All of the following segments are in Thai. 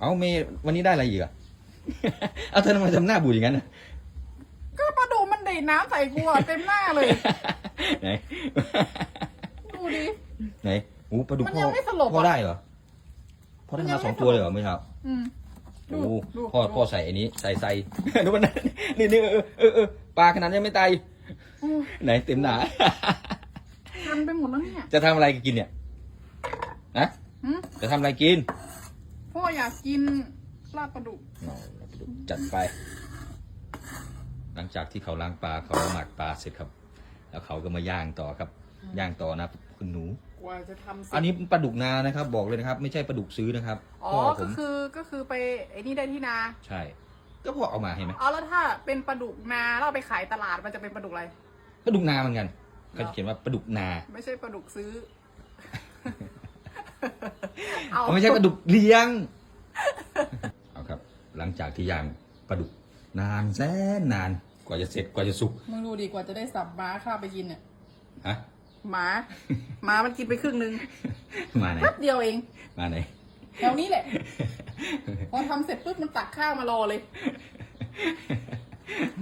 เอาเมย์วันนี้ได้อะไรอีกอะ เอาเธอทำไมทำหน้าบูดอย่างนั้นน่ะก็ปลาดุกมันดีดน้ำใส่กูอะเต็มหน้าเลย ไหน ดูดิ ไหนโอ้ปลาดุกมันพ่ยัองไม่สลบพ่ออะได้เหรอพ่อได้มันยัมางไม่สองตัวเลยเหรอไม่ครับอืม ดูโอ้ดูพ่อพ่อใส่อันนี้ใส่ใส่ ดูมันนี่นี่เออเออเออปลาขนาดนี้ไม่ตายโอ้ยไหนเต็มหนา ทำไปหมดแล้วเนี่ยจะทำอะไรกินเนี่ยนะหืมจะทำอะไรกิน พ่ออยากกินลาบปลาดุกเอาปลาดุกจัดไป หลังจากที่เขาล้างปลาเขาหมักปลาเสร็จครับ แล้วเขาก็มาย่างต่อครับ ย่างต่อนะคุณหนู กว่าจะทำเสร็จอันนี้ปลาดุกนานะครับ บอกเลยนะครับ ไม่ใช่ปลาดุกซื้อนะครับอ๋อพ่อผก็มคือก็คือไปไอ้นี่ได้ที่นา ใช่ ก็พ่อเอามาเห็นไหมเอาแล้วถ้าเป็นปลาดุกนาแล้วเราไปขายตลาดมันจะเป็นปลาดุกอะไร ปลาดุกนาเหมือนกันเหรอเขาจะเขียนว่าปลาดุกนาไม่ใช่ปลาดุกซื้อ เอา ไม่ใช่ปลาดุกเลี้ยง เอาครับ หลังจากที่ย่างปลาดุกนานแสนนานกว่าจะเสร็จกว่าจะสุกมึงดูดีกว่าจะได้สับม้าข้าไปกินเนี่ยฮะหมาหมามันกินไปครึ่งนึงมาไหนแป๊บเดียวเอง มาไหนแถวนี้แหละ พอทำเสร็จปุ๊บมันตักข้าวมารอเลย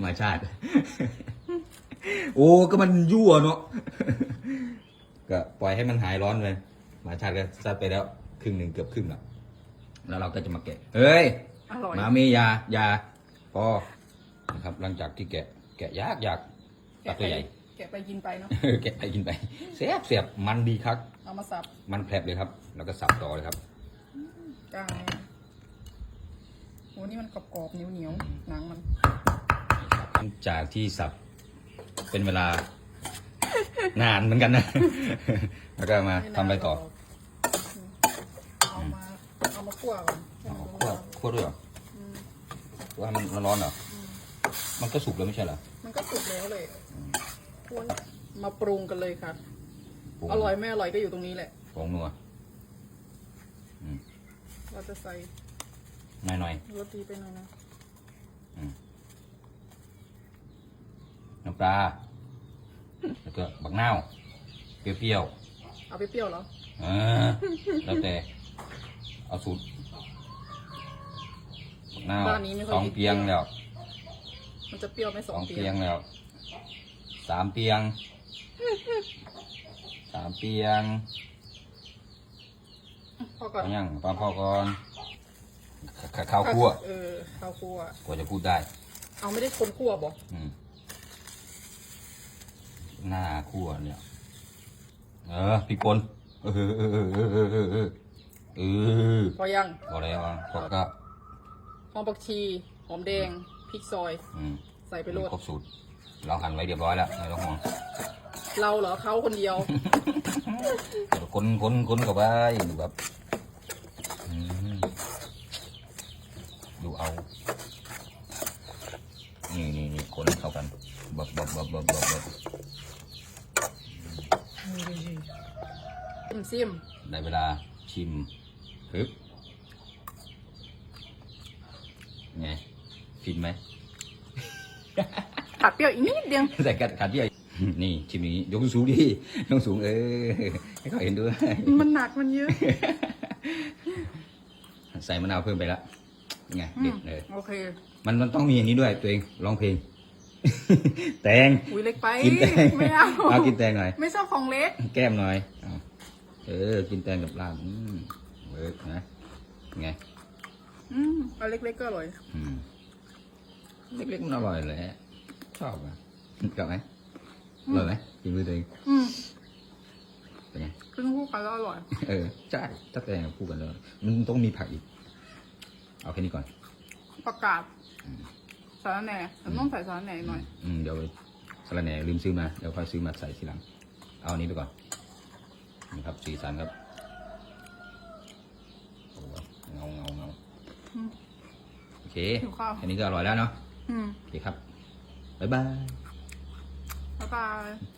มาชาติ โอ้ก็มันยั่วเนาะก็ปล่อยให้มันหายร้อนเลยมาชาติก็ซัดไปแล้ว ครึ่งหนึ่งเกือบครึ่งแล้ว แล้วเราก็จะมาแกะเฮ้ยอร่อยมาเมยายาพอนะครับ หลังจากที่แกะ แกะยากยากปลาตัวใหญ่ แกะไปกินไปเนาะแกะไปกินไปเสียบเสียบมันดีครับ เอามาสับ มันแผลบเลยครับ แล้วก็สับต่อเลยครับกลางโหนี่มันกรอบๆเหนียวๆหนังมันหลังจากที่สับเป็นเวลานานเหมือนกันนะ แล้วก็มาทำอะไรต่อ เอามาเอามา คั่วก่อนอ๋อคั่วคั่วด้วยเหรออืมคั่วให้มันร้อนๆเหรออืมมันก็สุกแล้วไม่ใช่เหรอมันก็สุกแล้วเลยคั่วมาปรุงกันเลยค่ะ ปงอร่อยไม่อร่อยก็อยู่ตรงนี้แหละผงนัวเราจะใส่หน่อยรสดีไปหน่อยนะๆน้ำปลาแล้วก็บักนาวเปรี้ยวเอาไปเปรี้ยวเหรอ ๆเออแล้วแต่ เอาสูตรบักนาวบ้านนี้ไม่ค่อยสองกินเปียงแล้ว มันจะเปรี้ยวไหมสสอองงเปีเปียยงงแล้วสามเปียงสามเปียงพอก่อนเอายังตอนพ่อก่อนขข้าวคั่วเออข้าวคั่วกว่าจะพูดได้ เอาไม่ได้คนคั่วบอกอืมหน้าคั่วเนี่ย เออพริกป่นเออเออเออเออเออเออ เออเออพอยังพอแล้วอะพอก็หอมผักชีหอมแดงพริกซอย อืมใส่ไปโรดครบสูตรเราหั่นไว้เรียบร้อยแล้วไม่ต้องห่วงเราเหรอเขาคนเดียวเดี๋ยวคนคนคนกับไปดูแบบอืมดูเอานี่นี่นี่คนให้เข้ากันบบบบบบบบบบซิมซิมได้เวลาชิม ปึ๊บไงฟินไหมผัดเปรี้ยวอีกนิดเดียวแต่กัดกัดที่ไอ้นี่ชิมอย่างนี้ยกสูงดิยกสูงเออให้เขาเห็นด้วยมันหนักมันเยอะ ใส่มะนาวเพิ่มไปละไงอืเด็มดเลยโอเค มันมันต้องมีอันนี้ด้วยตัวเองร้องเพลงแตงอุ้ยเล็กไปกินแตงไม่เอาเอากินแตงหน่อยไม่ชอบของเล็ก แก้มหน่อยเอาเออกินแตงกับลาบอืม เวิร์กนะไงอืมเอาเล็กๆก็อร่อย อืมเล็กๆมันอร่อยแหละชอบอะกลับไหมอร่อยไหมกินมือตัวเองอืมเป็นไงขึ้นคู่กันแล้วอร่อย เออใช่ถ้าแตงกับคู่กันแล้วมันต้องมีผักอีก เอาแค่นี้ก่อน ประกาศสารแหน่แต่ต้องใส่สารแหน่หน่อย อืมเดี๋ยวสลัดแหน่ลืมซื้อมา เดี๋ยวค่อยซื้อมาใส่ทีหลัง เอาอันนี้ไปก่อนนี่ครับสีสันครับโอ้ยเงาเงาเงา อืม โอ เคหิวข้าว อันนี้ก็อร่อยแล้วเนาะอืม โอเคครับ บ๊ายบาย บ๊ายบาย